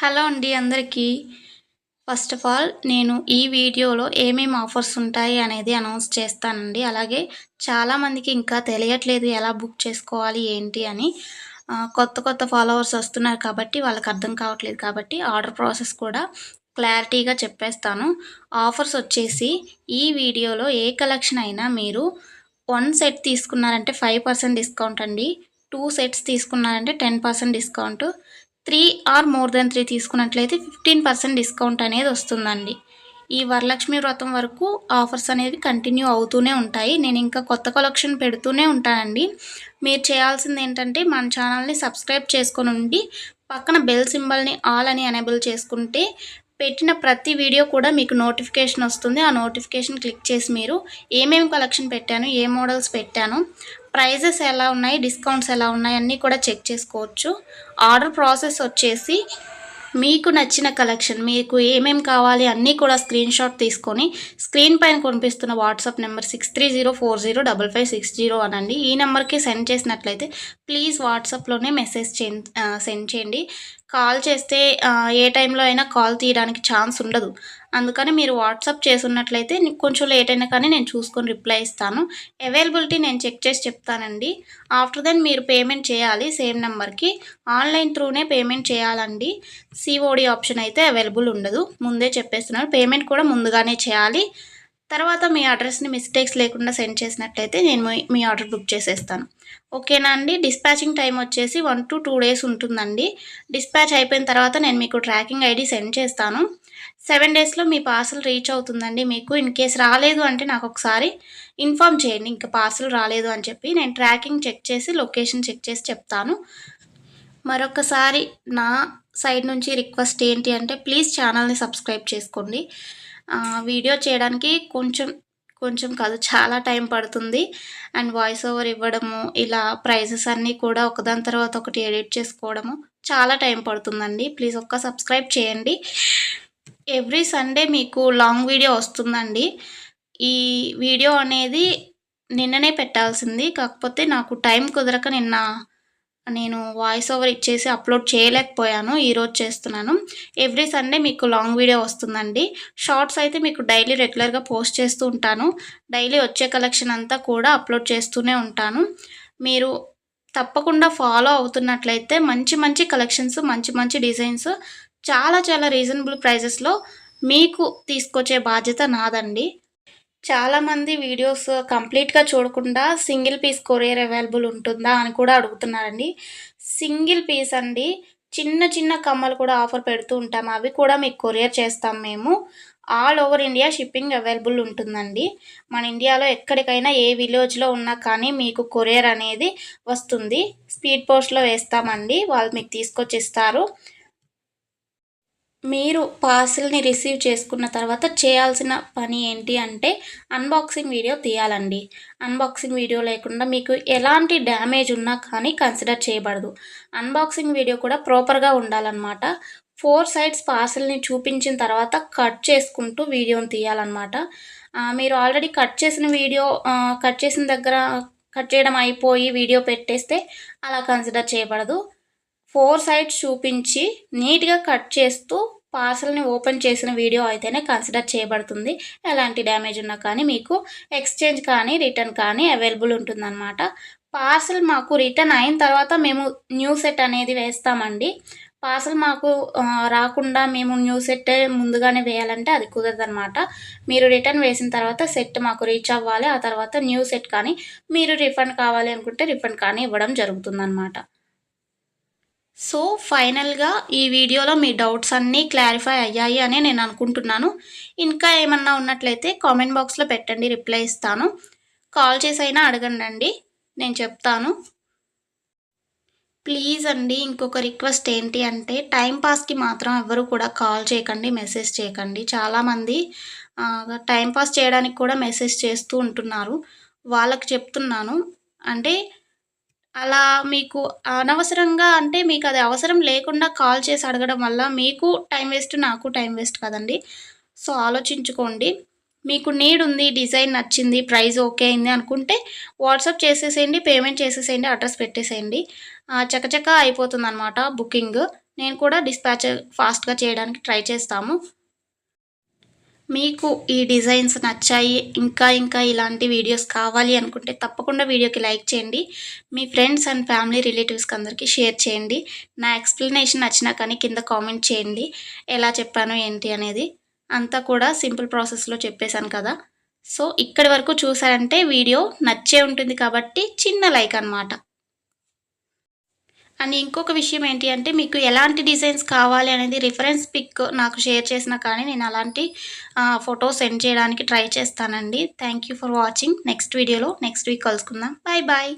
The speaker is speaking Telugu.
హలో అండి అందరికీ. ఫస్ట్ ఆఫ్ ఆల్ నేను ఈ వీడియోలో ఏమేమి ఆఫర్స్ ఉంటాయి అనేది అనౌన్స్ చేస్తానండి. అలాగే చాలామందికి ఇంకా తెలియట్లేదు ఎలా బుక్ చేసుకోవాలి ఏంటి అని. కొత్త కొత్త ఫాలోవర్స్ వస్తున్నారు కాబట్టి వాళ్ళకి అర్థం కావట్లేదు కాబట్టి ఆర్డర్ ప్రాసెస్ కూడా క్లారిటీగా చెప్పేస్తాను. ఆఫర్స్ వచ్చేసి ఈ వీడియోలో ఏ కలెక్షన్ అయినా మీరు వన్ సెట్ తీసుకున్నారంటే ఫైవ్ పర్సెంట్ డిస్కౌంట్ అండి. టూ సెట్స్ తీసుకున్నారంటే ten percent discount. Three or more than three తీసుకున్నట్లయితే ఫిఫ్టీన్ పర్సెంట్ డిస్కౌంట్ అనేది వస్తుందండి. ఈ వరలక్ష్మి వ్రతం వరకు ఆఫర్స్ అనేవి కంటిన్యూ అవుతూనే ఉంటాయి. నేను ఇంకా కొత్త కలెక్షన్ పెడుతూనే ఉంటానండి. మీరు చేయాల్సింది ఏంటంటే మన ఛానల్ని సబ్స్క్రైబ్ చేసుకొని ఉండి పక్కన బెల్ సింబల్ని ఆల్ అని ఎనేబుల్ చేసుకుంటే పెట్టిన ప్రతి వీడియో కూడా మీకు నోటిఫికేషన్ వస్తుంది. ఆ నోటిఫికేషన్ క్లిక్ చేసి మీరు ఏమేమి కలెక్షన్ పెట్టాను ఏ మోడల్స్ పెట్టాను ప్రైజెస్ ఎలా ఉన్నాయి డిస్కౌంట్స్ ఎలా ఉన్నాయి అన్నీ కూడా చెక్ చేసుకోవచ్చు. ఆర్డర్ ప్రాసెస్ వచ్చేసి మీకు నచ్చిన కలెక్షన్ మీకు ఏమేమి కావాలి అన్నీ కూడా స్క్రీన్ షాట్ తీసుకొని స్క్రీన్ పైన కనిపిస్తున్న WhatsApp number six three zero four zero double five six zero అనండి. ఈ నెంబర్కి సెండ్ చేసినట్లయితే ప్లీజ్ వాట్సాప్లోనే మెసేజ్ సెండ్ చేయండి. కాల్ చేస్తే ఏ టైంలో అయినా కాల్ తీయడానికి ఛాన్స్ ఉండదు. అందుకని మీరు వాట్సాప్ చేసున్నట్లయితే కొంచెం లేట్ అయినా కానీ నేను చూసుకొని రిప్లై ఇస్తాను. అవైలబిలిటీ నేను చెక్ చేసి చెప్తానండి. ఆఫ్టర్ దెన్ మీరు పేమెంట్ చేయాలి సేమ్ నెంబర్కి. ఆన్లైన్ త్రూనే పేమెంట్ చేయాలండి. సిఓడి ఆప్షన్ అయితే అవైలబుల్ ఉండదు. ముందే చెప్పేస్తున్నాను పేమెంట్ కూడా ముందుగానే చేయాలి. తర్వాత మీ అడ్రస్ని మిస్టేక్స్ లేకుండా సెండ్ చేసినట్లయితే నేను మీ- ఆర్డర్ బుక్ చేసేస్తాను. ఓకేనా అండి? డిస్పాచింగ్ టైం వచ్చేసి వన్ టు టూ డేస్ ఉంటుందండి. డిస్పాచ్ అయిపోయిన తర్వాత నేను మీకు ట్రాకింగ్ ఐడి సెండ్ చేస్తాను. సెవెన్ డేస్లో మీ పార్సల్ రీచ్ అవుతుందండి మీకు. ఇన్ కేస్ రాలేదు అంటే నాకు ఒకసారి ఇన్ఫామ్ చేయండి ఇంకా పార్సల్ రాలేదు అని చెప్పి నేను ట్రాకింగ్ చెక్ చేసి లొకేషన్ చెక్ చేసి చెప్తాను. మరొకసారి నా సైడ్ నుంచి రిక్వెస్ట్ ఏంటి అంటే ప్లీజ్ ఛానల్ని సబ్స్క్రైబ్ చేసుకోండి. వీడియో చేయడానికి కొంచెం కొంచెం కాదు చాలా టైం పడుతుంది. అండ్ వాయిస్ ఓవర్ ఇవ్వడము ఇలా ప్రైజెస్ అన్నీ కూడా ఒకదాని తర్వాత ఒకటి ఎడిట్ చేసుకోవడము చాలా టైం పడుతుందండి. ప్లీజ్ ఒక్క సబ్స్క్రైబ్ చేయండి. ఎవ్రీ సండే మీకు లాంగ్ వీడియో వస్తుందండి. ఈ వీడియో అనేది నిన్ననే పెట్టాల్సింది. కాకపోతే నాకు టైం కుదరక నిన్న నేను వాయిస్ ఓవర్ ఇచ్చేసి అప్లోడ్ చేయలేకపోయాను ఈరోజు చేస్తున్నాను. ఎవ్రీ సండే మీకు లాంగ్ వీడియో వస్తుందండి. షార్ట్స్ అయితే మీకు డైలీ రెగ్యులర్గా పోస్ట్ చేస్తూ ఉంటాను. డైలీ వచ్చే కలెక్షన్ అంతా కూడా అప్లోడ్ చేస్తూనే ఉంటాను. మీరు తప్పకుండా ఫాలో అవుతున్నట్లయితే మంచి మంచి కలెక్షన్స్ మంచి మంచి డిజైన్స్ చాలా చాలా రీజనబుల్ ప్రైజెస్లో మీకు తీసుకొచ్చే బాధ్యత నాదండి. చాలామంది వీడియోస్ కంప్లీట్గా చూడకుండా సింగిల్ పీస్ కొరియర్ అవైలబుల్ ఉంటుందా అని కూడా అడుగుతున్నారండి. సింగిల్ పీస్ అండి. చిన్న చిన్న కమ్మలు కూడా ఆఫర్ పెడుతూ ఉంటాం. అవి కూడా మీకు కొరియర్ చేస్తాం మేము. All over India shipping available ఉంటుందండి. మన ఇండియాలో ఎక్కడికైనా ఏ విలేజ్లో ఉన్నా కానీ మీకు కొరియర్ అనేది వస్తుంది. స్పీడ్ పోస్ట్లో వేస్తామండి. వాళ్ళు మీకు తీసుకొచ్చి ఇస్తారు మీరు పార్సిల్ని రిసీవ్ చేసుకున్న తర్వాత చేయాల్సిన పని ఏంటి అంటే అన్బాక్సింగ్ వీడియో తీయాలండి. అన్బాక్సింగ్ వీడియో లేకుండా మీకు ఎలాంటి డ్యామేజ్ ఉన్నా కానీ కన్సిడర్ చేయబడదు. అన్బాక్సింగ్ వీడియో కూడా ప్రాపర్గా ఉండాలన్నమాట. ఫోర్ సైడ్స్ పార్సిల్ని చూపించిన తర్వాత కట్ చేసుకుంటూ వీడియోని తీయాలన్నమాట. మీరు ఆల్రెడీ కట్ చేసిన వీడియో కట్ చేసిన దగ్గర కట్ చేయడం అయిపోయి వీడియో పెట్టేస్తే అలా కన్సిడర్ చేయబడదు. ఫోర్ సైడ్స్ చూపించి నీట్గా కట్ చేస్తూ పార్సల్ని ఓపెన్ చేసిన వీడియో అయితేనే కన్సిడర్ చేయబడుతుంది. ఎలాంటి డ్యామేజ్ ఉన్నా కానీ మీకు ఎక్స్చేంజ్ కానీ రిటర్న్ కానీ అవైలబుల్ ఉంటుందన్నమాట. పార్సల్ మాకు రిటర్న్ అయిన తర్వాత మేము న్యూ సెట్ అనేది వేస్తామండి. పార్సల్ మాకు రాకుండా మేము న్యూ సెట్ ముందుగానే వేయాలంటే అది కుదరదనమాట మీరు రిటర్న్ వేసిన తర్వాత సెట్ మాకు రీచ్ అవ్వాలి. ఆ తర్వాత న్యూ సెట్ కానీ మీరు రిఫండ్ కావాలి అనుకుంటే రిఫండ్ కానీ ఇవ్వడం జరుగుతుందన్నమాట. సో ఫైనల్గా ఈ వీడియోలో మీ డౌట్స్ అన్నీ క్లారిఫై అయ్యాయి అని నేను అనుకుంటున్నాను. ఇంకా ఏమన్నా ఉన్నట్లయితే కామెంట్ బాక్స్లో పెట్టండి రిప్లై ఇస్తాను. కాల్ చేసి అయినా అడగండి నేను చెప్తాను. ప్లీజ్ అండి ఇంకొక రిక్వెస్ట్ ఏంటి అంటే టైంపాస్కి మాత్రం ఎవరు కూడా కాల్ చేయకండి మెసేజ్ చేయకండి. చాలామంది టైంపాస్ చేయడానికి కూడా మెసేజ్ చేస్తూ ఉంటున్నారు. వాళ్ళకి చెప్తున్నాను. అంటే అలా మీకు అనవసరంగా అంటే మీకు అది అవసరం లేకుండా కాల్ చేసి అడగడం వల్ల మీకు టైం వేస్ట్ నాకు టైం వేస్ట్ కదండి. సో ఆలోచించుకోండి. మీకు నీడ్ ఉంది డిజైన్ నచ్చింది ప్రైస్ ఓకే అయింది అనుకుంటే వాట్సాప్ చేసేసేయండి పేమెంట్ చేసేసేయండి అడ్రస్ పెట్టేసేయండి. చకచక అయిపోతుంది అనమాట బుకింగ్. నేను కూడా డిస్పాచ్ ఫాస్ట్గా చేయడానికి ట్రై చేస్తాము. మీకు ఈ డిజైన్స్ నచ్చాయి ఇంకా ఇంకా ఇలాంటి వీడియోస్ కావాలి అనుకుంటే తప్పకుండా వీడియోకి లైక్ చేయండి. మీ ఫ్రెండ్స్ అండ్ ఫ్యామిలీ రిలేటివ్స్కి అందరికీ షేర్ చేయండి. నా ఎక్స్ప్లెనేషన్ నచ్చినా కానీ కింద కామెంట్ చేయండి. ఎలా చెప్పాను ఏంటి అనేది అంతా కూడా సింపుల్ ప్రాసెస్లో చెప్పేశాను కదా. సో ఇక్కడి వరకు చూసారంటే వీడియో నచ్చే ఉంటుంది కాబట్టి చిన్న లైక్ అనమాట అండ్ ఇంకొక విషయం ఏంటి అంటే మీకు ఎలాంటి డిజైన్స్ కావాలి అనేది రిఫరెన్స్ పిక్ నాకు షేర్ చేసినా కానీ నేను అలాంటి ఫోటో సెండ్ చేయడానికి ట్రై చేస్తానండి. Thank you for watching next వీడియోలో నెక్స్ట్ వీక్ కలుసుకుందాం. Bye bye